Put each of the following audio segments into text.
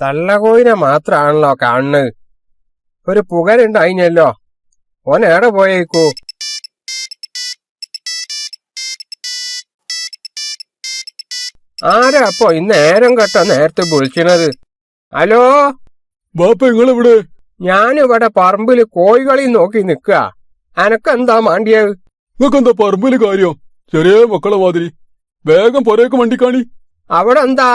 തള്ളകോയിനെ മാത്രാണല്ലോ കാണുന്നത്. ഒരു പുകരുണ്ടായിനല്ലോ ഓൻ എവിടെ പോയേക്കൂ? ആരാ അപ്പോ ഇന്ന് നേരം കെട്ട നേരത്തെ വിളിക്കണത് ഹലോ? ബാപ്പ നിങ്ങളിവിടെ? ഞാനിവിടെ പറമ്പിൽ കോഴികളി നോക്കി നിക്ക അനക്കെന്താ മാണ്ടിയത് നിങ്ങൾക്ക് എന്താ പറമ്പിൽ കാര്യം? ചെറിയ മക്കളെ മാതിരി. വേഗം പൊരേക്ക് വണ്ടിക്കാണി അവിടെ എന്താ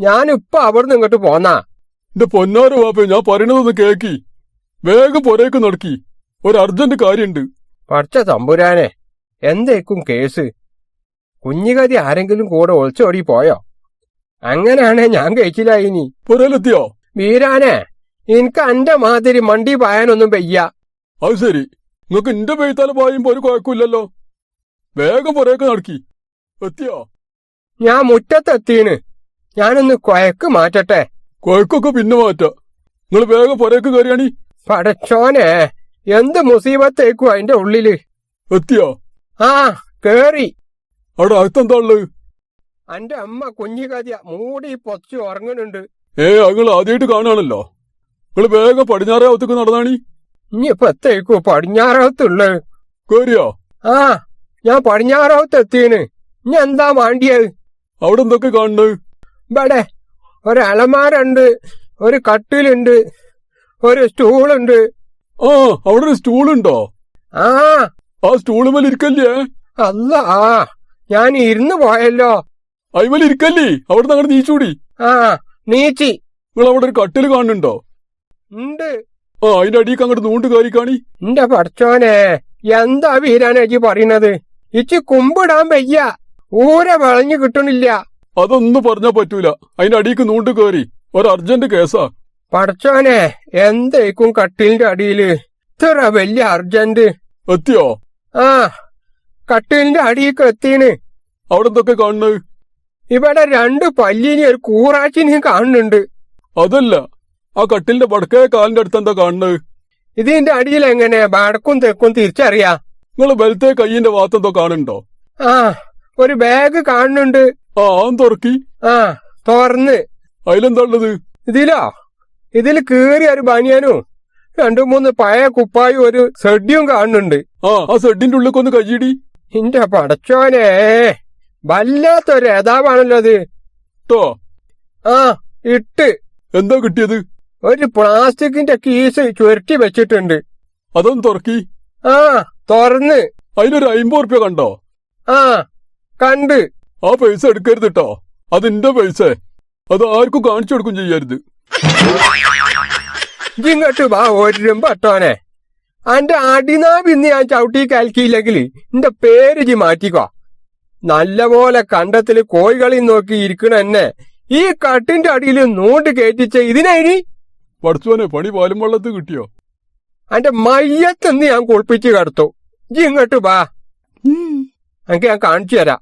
ഞാനിപ്പൊ അവിടുന്ന് ഇങ്ങോട്ട് പോന്നാ. എന്റെ പൊന്നാര വാപ്പേ ഞാൻ പറയണതൊന്ന് കേക്കി. വേഗം പൊരേക്ക് നടക്കി. ഒരു അർജന്റ് കാര്യണ്ട്. പഠിച്ച തമ്പുരാനെ എന്തേക്കും കേസ്? കുഞ്ഞുകതി ആരെങ്കിലും കൂടെ ഒളിച്ചോടി പോയോ? അങ്ങനെയാണെ ഞാൻ കഴിച്ചില്ല ഇനി. പൊരയിലെത്തിയോ? വീരാനെ എനിക്ക് എന്റെ മാതിരി മണ്ടി പായാനൊന്നും പെയ്യ. അത് ശരി. നിങ്ങക്ക് എന്റെ പെയ്ത്താല പായുമ്പോ ഒരു കുഴക്കമില്ലല്ലോ വേഗം പൊരേക്ക് നടക്കി. എത്തിയോ? ഞാൻ മുറ്റത്തെത്തീന്. ഞാനൊന്ന് കൊയക്ക് മാറ്റട്ടെ. കൊയക്കൊക്കെ പിന്നെ മാറ്റാ. നിങ്ങൾ വേഗം പുരക്ക് കയറിയാണി പടച്ചോനെ എന്ത് മുസീബത്തേക്കും അതിന്റെ ഉള്ളിൽ? എത്തിയോ? ആ കേറി. അവിടെ അകത്തെന്താ ഉള്ളത് അന്റെ അമ്മ കുഞ്ഞുകതിയ മൂടി പൊച്ചു ഉറങ്ങുന്നുണ്ട്. ഏ അങ്ങൾ ആദ്യമായിട്ട് കാണുകയാണല്ലോ. നിങ്ങൾ വേഗം പടിഞ്ഞാറാവത്തേക്ക് നടന്നാണി. ഇനിയിപ്പൊ എത്തേക്കു പടിഞ്ഞാറാവത്തുള്ള കേറിയോ? ആ ഞാൻ പടിഞ്ഞാറകത്ത് എത്തീന് ഇനി എന്താ വാണ്ടിയത്? അവിടെ എന്തൊക്കെ കാണുന്നത്? ഇവിടെ ഒരു അലമാരുണ്ട് ഒരു കട്ടിലുണ്ട് ഒരു സ്റ്റൂളുണ്ട്. ആ അവിടെ ഒരു സ്റ്റൂളുണ്ടോ? ആ. ആ സ്റ്റൂൾ മേൽ ഇരിക്കല്ലേ? അല്ല ആ ഞാൻ ഇരുന്ന് പോയല്ലോ. അയിമേൽ ഇരിക്കല്ലേ? അവിടെ അങ്ങനെ നീച്ചൂടി. ആ നീച്ചി. നിങ്ങൾ അവിടെ ഒരു കട്ടിൽ കാണുന്നുണ്ടോ? ഉണ്ട്. ആ അതിന്റെ അടിയൊക്കെ അങ്ങോട്ട് നൂണ്ട് കയറി കാണി. എന്റെ പഠിച്ചോനെ എന്താ വീരാനേജി പറയുന്നത്? ഇച്ചി കുമ്പിടാൻ വയ്യ. ഊര വളഞ്ഞു കിട്ടണില്ല. അതൊന്നും പറഞ്ഞാ പറ്റൂല. അതിന്റെ അടിക്ക് നൂണ്ട് കേറി. ഒരു അർജന്റ് കേസാ. പഠിച്ചോനെ എന്തേക്കും കട്ടിലിന്റെ അടിയിൽ? ഇത്ര വലിയ അർജന്റ്. എത്തിയോ? ആ കട്ടിലിന്റെ അടിയൊക്കെ എത്തിന്. അവിടെ എന്തൊക്കെ കാണുന്നത്? ഇവിടെ രണ്ട് പല്ലിനി ഒരു കൂറാച്ചിനെയും കാണുന്നുണ്ട്. അതല്ല ആ കട്ടിലിന്റെ വടക്കേ കാലിന്റെ അടുത്ത് എന്താ കാണുന്നത്? ഇതിന്റെ അടിയിൽ എങ്ങനെ വടക്കും തെക്കും തിരിച്ചറിയാ. നിങ്ങൾ വലത്തെ കൈയിന്റെ ഭാഗത്ത് എന്തോ കാണുന്നുണ്ടോ? ആ ഒരു ബാഗ് കാണുന്നുണ്ട്. ആ തുറക്കി. ആ തുറന്ന്. അതിലെന്താ ഉള്ളത് ഇതിലോ? ഇതിൽ കീറിയ ഒരു ബനിയാനോ രണ്ടു മൂന്ന് പഴയ കുപ്പായും ഒരു സെഡിയും കാണുന്നുണ്ട്. ആ ആ സെഡിന്റെ ഉള്ളിക്കൊന്ന് കൈയിടി എന്റെ പടച്ചോനെ വല്ലാത്തൊരു ഏതാവാണല്ലോ അത്. ട്ടോ. ആ ഇട്ട്. എന്താ കിട്ടിയത്? ഒരു പ്ലാസ്റ്റിക്കിന്റെ കീസ് ചുരുട്ടി വെച്ചിട്ടുണ്ട്. അതൊന്ന് തുറക്കി. ആ തുറന്ന്. അതിലൊരു അയിമ്പോർപ്പ്യ കണ്ടോ? ആ കണ്ട്. ആ പൈസ എടുക്കരുത് കേട്ടോ അതിന്റെ പൈസ. അത് ആർക്കും കാണിച്ചു കൊടുക്കും ചെയ്യരുത്. ഇങ്ങോട്ട് വാ ഒരു പട്ടോനെ അന്റെ അടിനാവിന്ന് ഞാൻ ചവിട്ടി കലക്കിയില്ലെങ്കിൽ എന്റെ പേര് ജി മാറ്റിക്കോ. നല്ലപോലെ കണ്ടത്തിൽ കോഴികളി നോക്കി ഇരിക്കണ എന്നെ ഈ കട്ടിന്റെ അടിയിൽ നൂണ്ട് കയറ്റിച്ച ഇതിനൈനി പഠിച്ചോനെ പണി പാലും വെള്ളത്ത് കിട്ടിയോ? അന്റെ മയ്യത്തെന്ന് ഞാൻ കുളിപ്പിച്ച് കടത്തു. ജി ഇങ്ങോട്ട് വാ. എനിക്ക് ഞാൻ കാണിച്ചു തരാം.